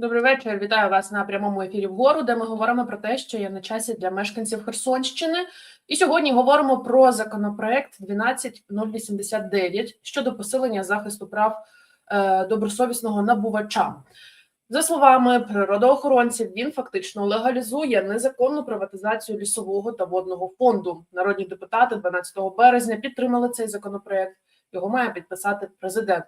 Добрий вечір. Вітаю вас на прямому ефірі вгору, де ми говоримо про те, що є на часі для мешканців Херсонщини. І сьогодні говоримо про законопроект 12089 щодо посилення захисту прав е, добросовісного набувача. За словами природоохоронців, він фактично легалізує незаконну приватизацію лісового та водного фонду. Народні депутати 12 березня підтримали цей законопроект. Його має підписати президент.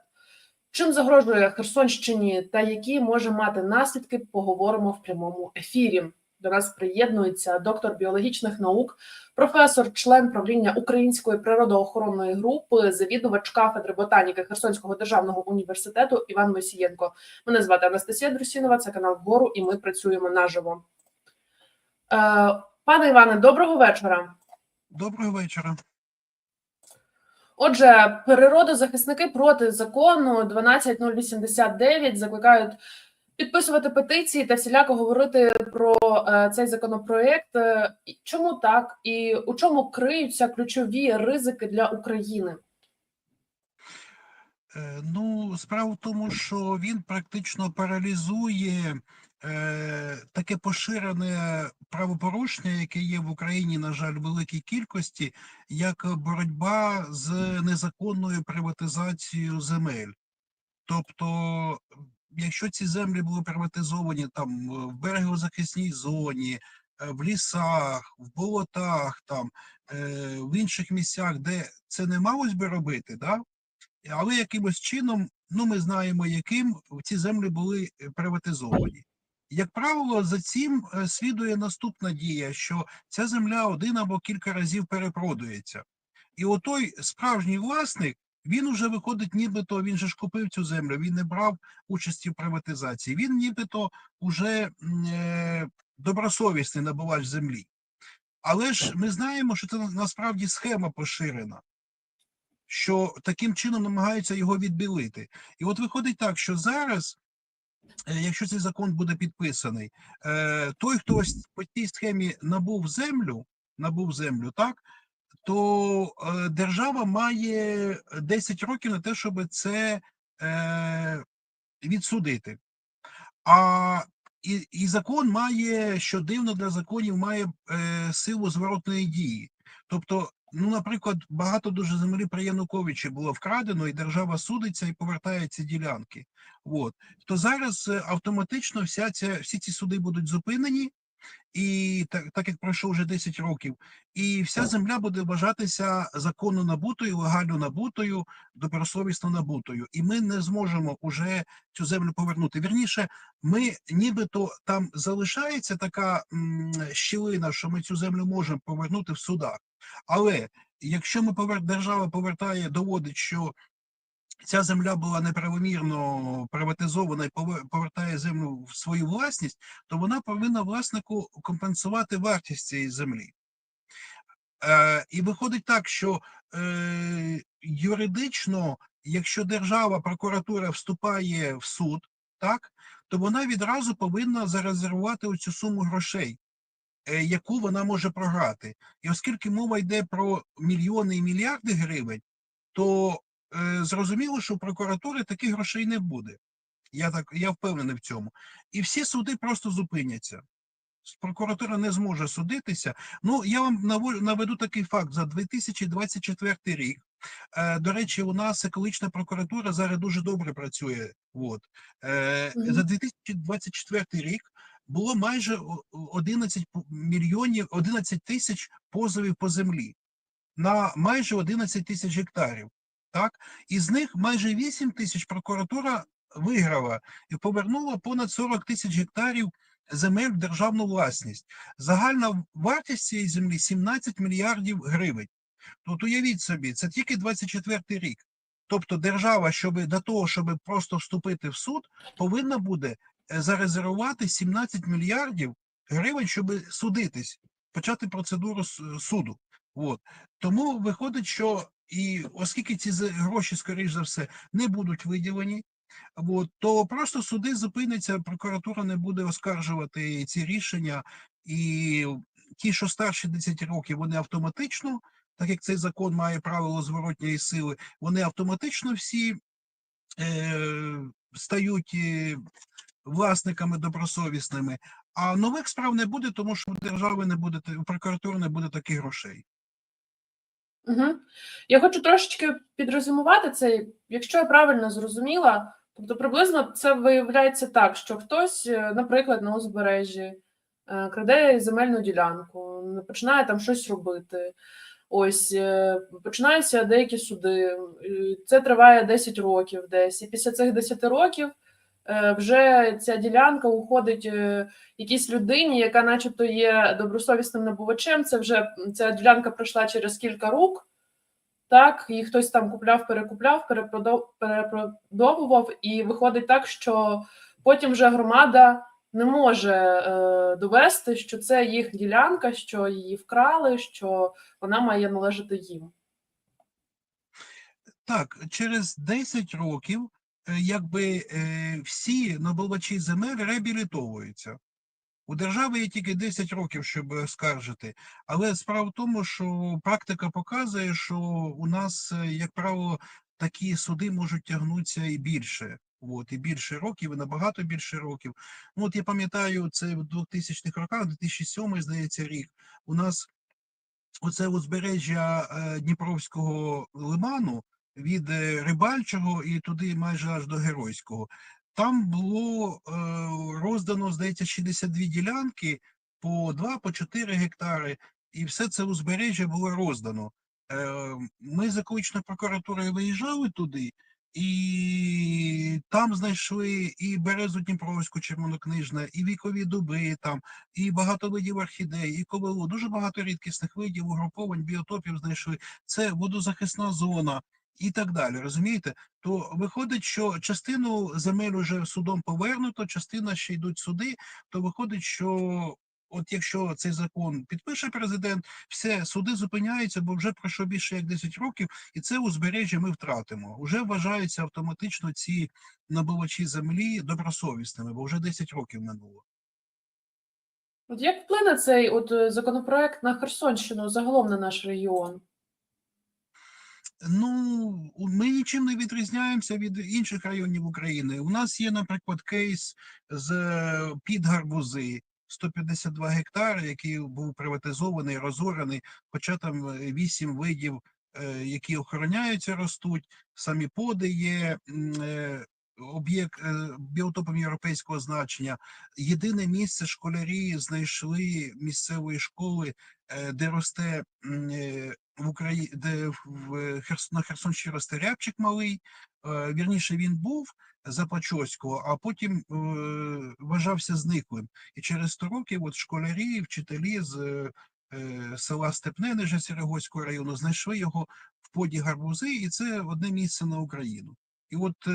Чим загрожує Херсонщині та які може мати наслідки, поговоримо в прямому ефірі. До нас приєднується доктор біологічних наук, професор, член правління Української природоохоронної групи, завідувач кафедри ботаніки Херсонського державного університету Іван Мосієнко. Мене звати Анастасія Друсінова, це канал вгору, і ми працюємо наживо. Е, пане Іване, доброго вечора. Доброго вечора. Отже, природозахисники проти закону 12089 закликають підписувати петиції та всіляко говорити про е, цей законопроект. Е, Чому так і у чому криються ключові ризики для України? Е, Ну, справа в тому, що він практично паралізує таке поширене правопорушення, яке є в Україні, на жаль, в великій кількості, як боротьба з незаконною приватизацією земель. Тобто, якщо ці землі були приватизовані там в берегозахисній зоні, е, в лісах, в болотах, там е, в інших місцях, де це не малось би робити, да? але якимось чином, ну ми знаємо, яким ці землі були е, приватизовані. Як правило, за цим е, слідує наступна дія, що ця земля один або кілька разів перепродується. І отой справжній власник, він уже виходить, нібито він же ж купив цю землю, він не брав участі в приватизації. Він нібито уже е, добросовісний набувач землі. Але ж ми знаємо, що це насправді схема поширена що таким чином намагаються його відбілити. І от виходить так, що зараз, якщо цей закон буде підписаний, е, той, хто по цій схемі набув землю, набув землю, так, то е, держава має 10 років на те, щоб це е, відсудити. А і, і закон має, що дивно для законів, має е, силу зворотної дії. Тобто, ну, наприклад, багато дуже землі при Януковичі було вкрадено, і держава судиться і повертає ці ділянки. От. То зараз е, автоматично вся ця, всі ці суди будуть зупинені, і так, так як пройшло вже 10 років, і вся земля буде вважатися законно набутою, легально набутою, добросовісно набутою. І ми не зможемо уже цю землю повернути. Вірніше, ми нібито там залишається така м, щілина, що ми цю землю можемо повернути в судах. Але якщо ми повер... держава повертає, доводить, що ця земля була неправомірно приватизована і повертає землю в свою власність, то вона повинна власнику компенсувати вартість цієї землі. Е, і виходить так, що е, юридично, якщо держава, прокуратура вступає в суд, так, то вона відразу повинна зарезервувати оцю суму грошей, яку вона може програти. І оскільки мова йде про мільйони і мільярди гривень, то е, зрозуміло, що у прокуратури таких грошей не буде. Я так я впевнений в цьому. І всі суди просто зупиняться. Прокуратура не зможе судитися. Ну, я вам наведу такий факт за 2024 рік. Е, до речі, у нас екологічна прокуратура зараз дуже добре працює. От. Е, Мгм. За 2024 рік було майже о- о- 11 мільйонів, 11 тисяч позовів по землі на майже 11 тисяч гектарів. Так? Із них майже 8 тисяч прокуратура виграла і повернула понад 40 тисяч гектарів земель в державну власність. Загальна вартість цієї землі 17 мільярдів гривень. Тут уявіть собі, це тільки 24 рік. Тобто держава, щоб до того, щоб просто вступити в суд, повинна буде зарезервувати 17 мільярдів гривень, щоб судитись, почати процедуру суду. От. Тому виходить, що і оскільки ці гроші, скоріш за все, не будуть виділені, от, то просто суди зупиняться, прокуратура не буде оскаржувати ці рішення, і ті, що старші 10 років, вони автоматично, так як цей закон має правило зворотньої сили, вони автоматично всі е, стають е, власниками добросовісними. А нових справ не буде, тому що у держави не буде у прокуратури не буде таких грошей. Угу. Я хочу трошечки підрозумувати це, якщо я правильно зрозуміла, тобто приблизно це виявляється так, що хтось, е, наприклад, на узбережжі е, краде земельну ділянку, починає там щось робити. Ось е, починаються деякі суди. Це триває 10 років десь. І після цих 10 років вже ця ділянка уходить е, якійсь людині, яка, начебто, є добросовісним набувачем. Це вже ця ділянка пройшла через кілька рук. Так, її хтось там купляв, перекупляв, перепродовував, і виходить так, що потім вже громада не може е, довести, що це їх ділянка, що її вкрали, що вона має належати їм. Так, через 10 років е, якби е, всі набувачі земель реабілітовуються. У держави є тільки 10 років, щоб скаржити. Але справа в тому, що практика показує, що у нас, е, як правило, такі суди можуть тягнутися і більше. От, і більше років, і набагато більше років. Ну, от я пам'ятаю, це в 2000-х роках, 2007, здається, рік. У нас оце узбережжя е, Дніпровського лиману від е, Рибальчого і туди майже аж до Геройського. Там було е, роздано, здається, 62 ділянки по 2, по 4 гектари, і все це узбережжя було роздано. Е, ми з екологічною прокуратурою виїжджали туди, і там знайшли і березу Дніпровську червонокнижне, і вікові дуби там, і багато видів орхідей, і ковилу, дуже багато рідкісних видів, угруповань, біотопів знайшли. Це водозахисна зона і так далі. Розумієте? То виходить, що частину земель уже судом повернуто, частина ще йдуть суди. То виходить, що от якщо цей закон підпише президент, все суди зупиняються, бо вже пройшло більше як 10 років, і це узбережжя ми втратимо. Уже вважаються автоматично ці набувачі землі добросовісними, бо вже 10 років минуло. От як вплине цей от е, законопроект на Херсонщину загалом на наш регіон? Ну, ми нічим не відрізняємося від інших районів України. У нас є, наприклад, кейс з е, під гарбузи 152 гектари, який був приватизований, розорений, хоча там е, вісім видів, е, які охороняються, ростуть. Самі поди є. Об'єкт е, біотопом європейського значення. Єдине місце школярі знайшли місцевої школи, е, де росте е, в Україні, де в- в Херс... на Херсонщині росте рябчик малий. Вірніше він був за Пачоського, а потім вважався зниклим. І через 100 років от школярі, вчителі з села Степне Нижньосерегойського району знайшли його в поді гарбузи, і це одне місце на Україну. І от е,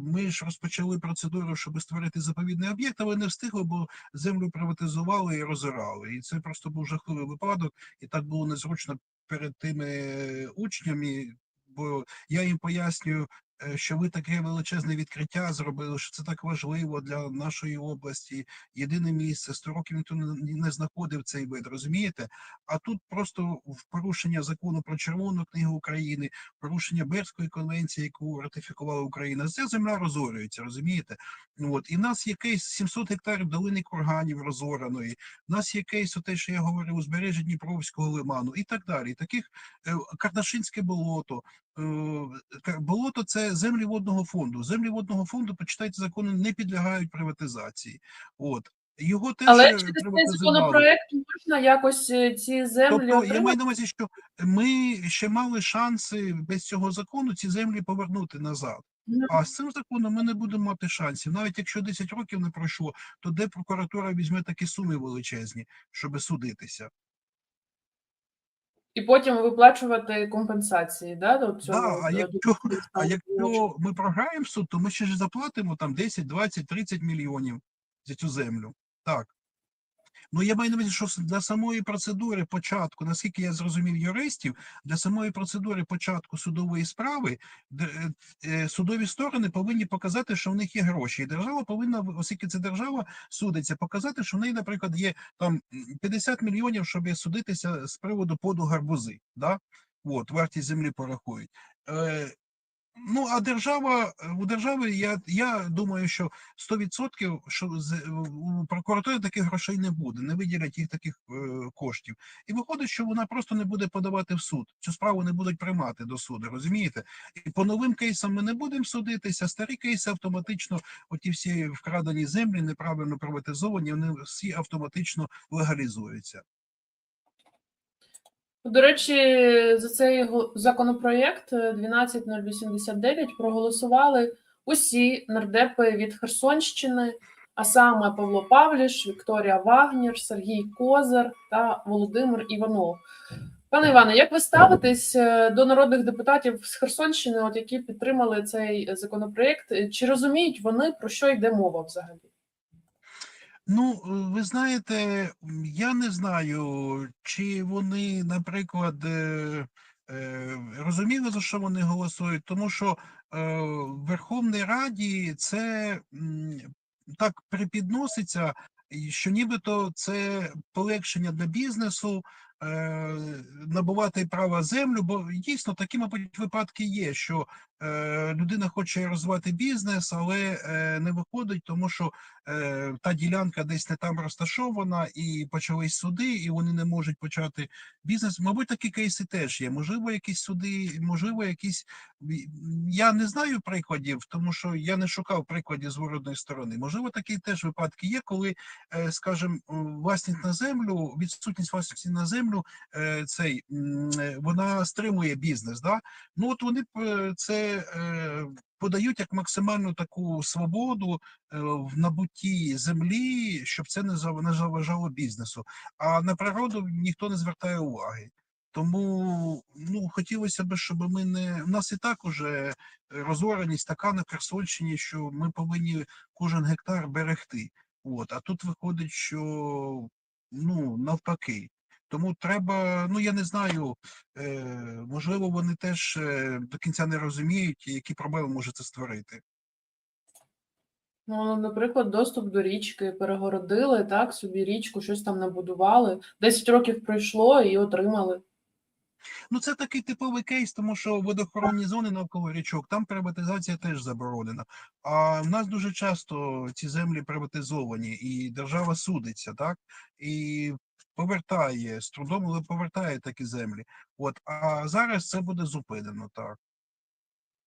ми ж розпочали процедуру, щоб створити заповідний об'єкт, але не встигли, бо землю приватизували і розирали. І це просто був жахливий випадок, і так було незручно перед тими е, учнями, бо я їм пояснюю, що ви таке величезне відкриття зробили, що це так важливо для нашої області. Єдине місце 100 років ніхто не, знаходив цей вид, розумієте? А тут просто в порушення закону про Червону книгу України, порушення Берської конвенції, яку ратифікувала Україна, ця земля розорюється, розумієте? Ну, От і в нас є кейс 700 гектарів долини курганів розораної. У нас є кейс, те, що я говорив, узбережжя Дніпровського лиману і так далі. Таких е, Карташинське болото. Е, Болото це землі водного фонду. Землі водного фонду, почитайте закони, не підлягають приватизації. От його теж Але е, через цей законопроект можна якось е, ці землі Тобто я маю на увазі, що ми ще мали шанси без цього закону ці землі повернути назад. А з цим законом ми не будемо мати шансів. Навіть якщо 10 років не пройшло, то де прокуратура візьме такі суми величезні, щоб судитися? І потім виплачувати компенсації, да, до цього. Да, а до- якщо- до- А якщо ми програємо суд, то ми ще ж заплатимо там 10, 20, 30 мільйонів за цю землю. Так. Ну, я маю на увазі, що для самої процедури початку, наскільки я зрозумів юристів, для самої процедури початку судової справи е, е, судові сторони повинні показати, що в них є гроші. І держава повинна, оскільки це держава судиться, показати, що в неї, наприклад, є там м, 50 мільйонів, щоб судитися з приводу поду гарбузи. Да? От, вартість землі порахують. Е, Ну, а держава, у держави, я, я думаю, що 100% що з, у прокуратури таких грошей не буде, не виділять їх таких е, коштів. І виходить, що вона просто не буде подавати в суд. Цю справу не будуть приймати до суду, розумієте? І по новим кейсам ми не будемо судитися, старі кейси автоматично, оті всі вкрадені землі, неправильно приватизовані, вони всі автоматично легалізуються. До речі, за цей законопроєкт е, 12089 проголосували усі нардепи від Херсонщини, а саме Павло Павліш, Вікторія Вагнєр, Сергій Козир та Володимир Іванов. Пане Іване, як ви ставитесь е, до народних депутатів з Херсонщини, от які підтримали цей законопроєкт? Е, Чи розуміють вони про що йде мова взагалі? Ну, ви знаєте, я не знаю, чи вони, наприклад, е, е, розуміли, за що вони голосують, тому що е, в Верховній Раді це так припідноситься, що нібито це полегшення для бізнесу. Е, Набувати право землю, бо дійсно такі, мабуть, випадки є, що е, людина хоче розвивати бізнес, але е, не виходить, тому що е, та ділянка десь не там розташована, і почались суди, і вони не можуть почати бізнес. Мабуть, такі кейси теж є. Можливо, якісь суди, можливо, якісь я не знаю прикладів, тому що я не шукав прикладів з воротної сторони. Можливо, такі теж випадки є, коли, е, скажімо, власність на землю, відсутність власності на землю, е, цей е, вона стримує бізнес. Да? Ну от вони е, це подають як максимальну таку свободу в набутті землі, щоб це не заважало бізнесу. А на природу ніхто не звертає уваги. Тому ну хотілося б, щоб ми не у нас і так уже розореність така на Херсонщині, що ми повинні кожен гектар берегти. От а тут виходить, що ну навпаки. Тому треба, ну я не знаю, е, можливо, вони теж е, до кінця не розуміють, які проблеми може це створити. Ну, наприклад, доступ до річки перегородили, так, собі річку, щось там набудували. 10 років пройшло і отримали. Ну, це такий типовий кейс, тому що водоохоронні зони навколо річок, там приватизація теж заборонена. А в нас дуже часто ці землі приватизовані, і держава судиться, так? І повертає з трудом, але повертає такі землі. От, а зараз це буде зупинено, так.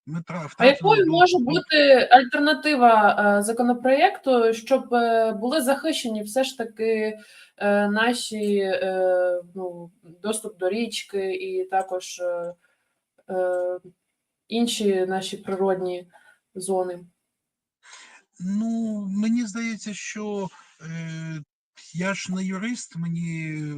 Ми тра- А якою може бути альтернатива е, законопроєкту, щоб е, були захищені все ж таки е, наші ну, доступ до річки і також інші наші природні зони? Ну, мені здається, що я ж не юрист, мені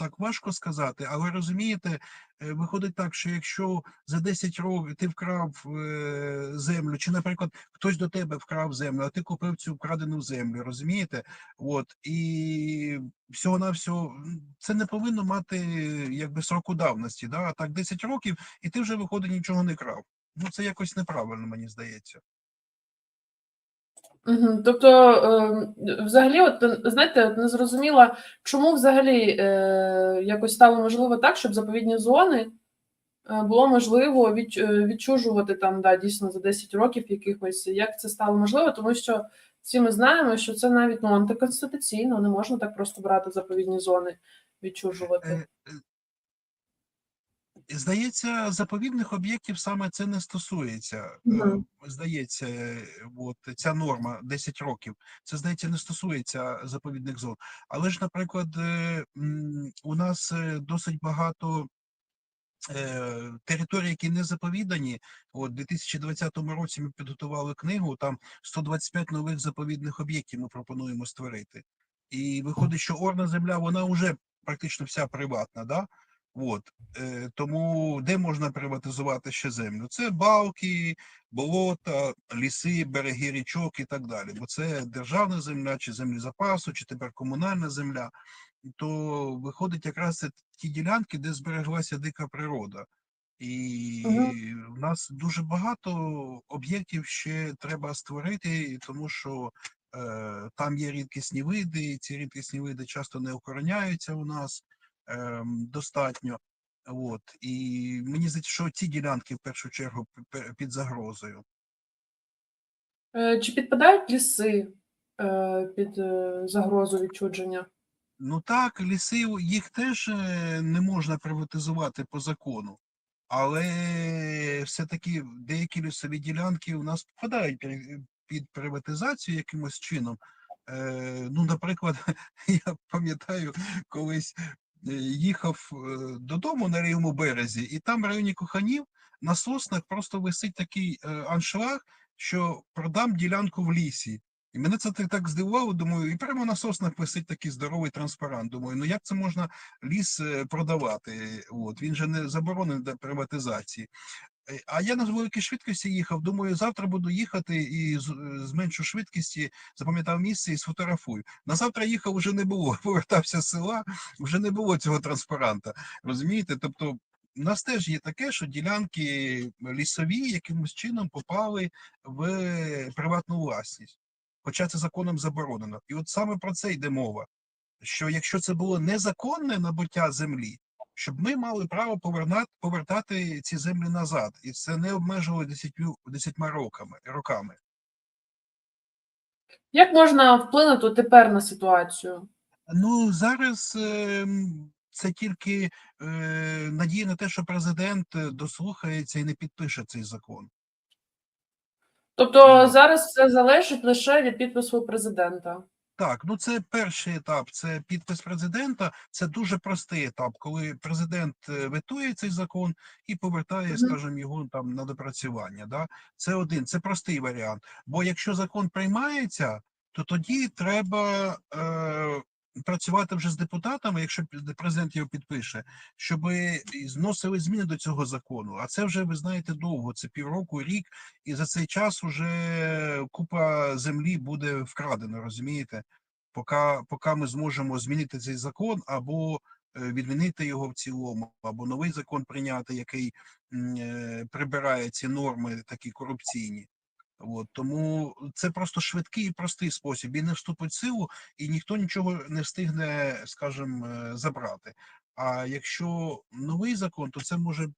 так важко сказати, але розумієте, е, виходить так, що якщо за 10 років ти вкрав е, землю, чи, наприклад, хтось до тебе вкрав землю, а ти купив цю вкрадену землю, розумієте? От і всього на всього це не повинно мати якби сроку давності, да? а так 10 років, і ти вже виходить нічого не крав. Ну це якось неправильно, мені здається. Тобто, е, взагалі, от знаєте, от не зрозуміла, чому взагалі е, якось стало можливо так, щоб заповідні зони е, було можливо від, відчужувати там, да, дійсно за 10 років якихось. Як це стало можливо? Тому що всі ми знаємо, що це навіть ну, антиконституційно, не можна так просто брати заповідні зони, відчужувати. Здається, заповідних об'єктів саме це не стосується. Мгм. Здається, е, от ця норма 10 років. Це здається не стосується заповідних зон. Але ж, наприклад, е, у нас досить багато територій, які не заповідані. От у 2020 році ми підготували книгу. Там 125 нових заповідних об'єктів ми пропонуємо створити. І виходить, що орна земля вона вже практично вся приватна. Да? От е, тому де можна приватизувати ще землю? Це балки, болота, ліси, береги річок і так далі. Бо це державна земля, чи землі запасу, чи тепер комунальна земля. То виходить якраз це ті ділянки, де збереглася дика природа. І в нас дуже багато об'єктів ще треба створити, тому що е, там є рідкісні види, і ці рідкісні види часто не охороняються у нас достатньо. От і мені здається, що ці ділянки в першу чергу під загрозою. Е, Чи підпадають ліси е, під е, загрозу відчудження? Ну так, ліси їх теж не можна приватизувати по закону, але все-таки деякі лісові ділянки у нас попадають під приватизацію якимось чином. Ну, наприклад, я пам'ятаю, колись їхав е, додому на рівному березі, і там в районі Коханів на соснах просто висить такий е, аншлаг, що продам ділянку в лісі. І мене це так- здивувало, думаю, і прямо на соснах висить такий здоровий транспарант. Думаю, ну як це можна ліс е, продавати? От він же не заборонений до приватизації. Е, А я на великій швидкості їхав. Думаю, завтра буду їхати і е, зменшу швидкості, запам'ятав місце і сфотографую. На завтра їхав вже не було. Повертався з села, вже не було цього транспаранта. Розумієте? Тобто. У нас теж є таке, що ділянки лісові якимось чином попали в приватну власність хоча це законом заборонено. І от саме про це йде мова. Що якщо це було незаконне набуття землі, щоб ми мали право повернати, повертати ці землі назад, і це не обмежувало десятью десятьма роками роками. Як можна вплинути тепер на ситуацію? Ну зараз ем, це тільки е, надія на те, що президент е, дослухається і не підпише цей закон. Тобто зараз все залежить лише від підпису президента. Так, ну це перший етап. Це підпис президента. Це дуже простий етап, коли президент е, ветує цей закон і повертає, скажімо, його там на допрацювання. Да? Це один, це простий варіант. Бо якщо закон приймається, то тоді треба е, працювати вже з депутатами, якщо президент його підпише, щоб зносили зміни до цього закону. А це вже ви знаєте довго. Це півроку, рік, і за цей час уже купа землі буде вкрадено, розумієте? Поки, поки ми зможемо змінити цей закон або е, відмінити його в цілому, або новий закон прийняти, який е, прибирає ці норми такі корупційні. От, тому це просто швидкий і простий спосіб. Він не вступить в силу, і ніхто нічого не встигне, скажімо, е, забрати. А якщо новий закон, то це може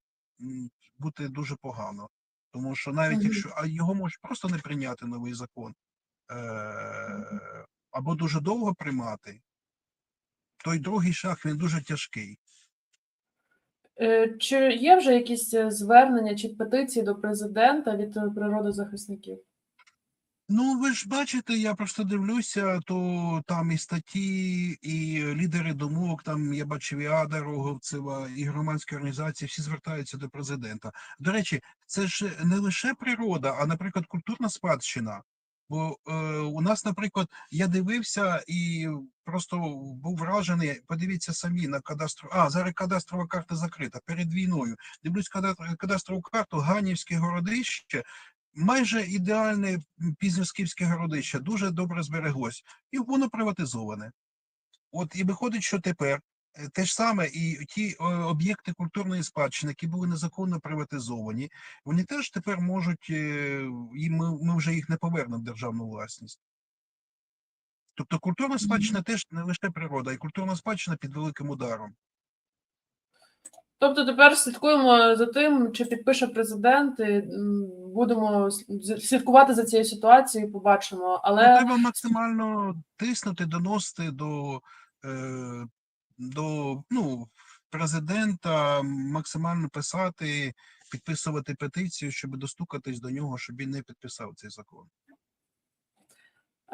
бути дуже погано. Тому що навіть Мгм. якщо а його можуть просто не прийняти новий закон, е, або дуже довго приймати, той другий шаг він дуже тяжкий. Е, Чи є вже якісь е, звернення чи петиції до президента від е, природозахисників? Ну, ви ж бачите, я просто дивлюся, то там і статті, і лідери думок, там я бачив і Ада Роговцева, і громадські організації, всі звертаються до президента. До речі, це ж не лише природа, а, наприклад, культурна спадщина. Бо е, у нас, наприклад, я дивився і просто був вражений. Подивіться самі на кадастру. А зараз кадастрова карта закрита перед війною. Дивлюсь када- кадастрову карту Ганівське городище. Майже ідеальне м, пізньоскіфське городище, дуже добре збереглось, і воно приватизоване. От і виходить, що тепер те ж саме, і ті е, об'єкти культурної спадщини, які були незаконно приватизовані, вони теж тепер можуть, е, і ми, ми вже їх не повернемо в державну власність. Тобто культурна спадщина теж не лише природа, і культурна спадщина під великим ударом. Тобто тепер слідкуємо за тим, чи підпише президент, і будемо слідкувати за цією ситуацією, побачимо. Ну, Але треба максимально тиснути, доносити до, е, до ну, президента, максимально писати, підписувати петицію, щоб достукатись до нього, щоб він не підписав цей закон.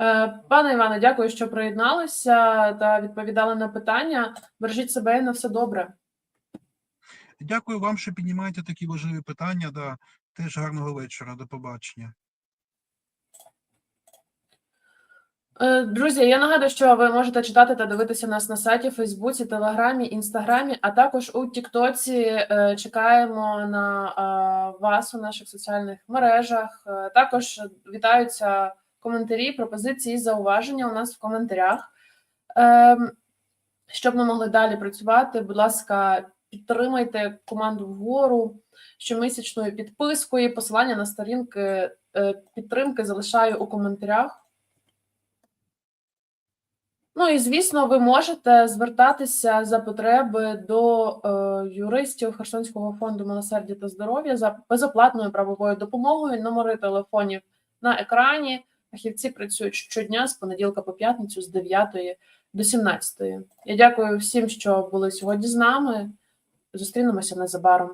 Е, Пане Іване, дякую, що приєдналися та відповідали на питання. Бережіть себе і на все добре. Дякую вам, що піднімаєте такі важливі питання. Да. Теж гарного вечора. До побачення. Е, Друзі, я нагадую, що ви можете читати та дивитися нас на сайті, Фейсбуці, Телеграмі, Інстаграмі, а також у Тіктоці. Е, Чекаємо на е, вас у наших соціальних мережах. Е, Також вітаються коментарі, пропозиції, зауваження у нас в коментарях. Щоб ми могли далі працювати, будь ласка, підтримайте команду вгору щомісячною підпискою. Посилання на сторінки е, підтримки залишаю у коментарях. Ну і звісно, ви можете звертатися за потреби до е, юристів Херсонського фонду милосердя та здоров'я за безоплатною правовою допомогою. Номери телефонів на екрані. Фахівці працюють щодня з понеділка по п'ятницю з 9 до 17. Я дякую всім, що були сьогодні з нами. Зустрінемося незабаром.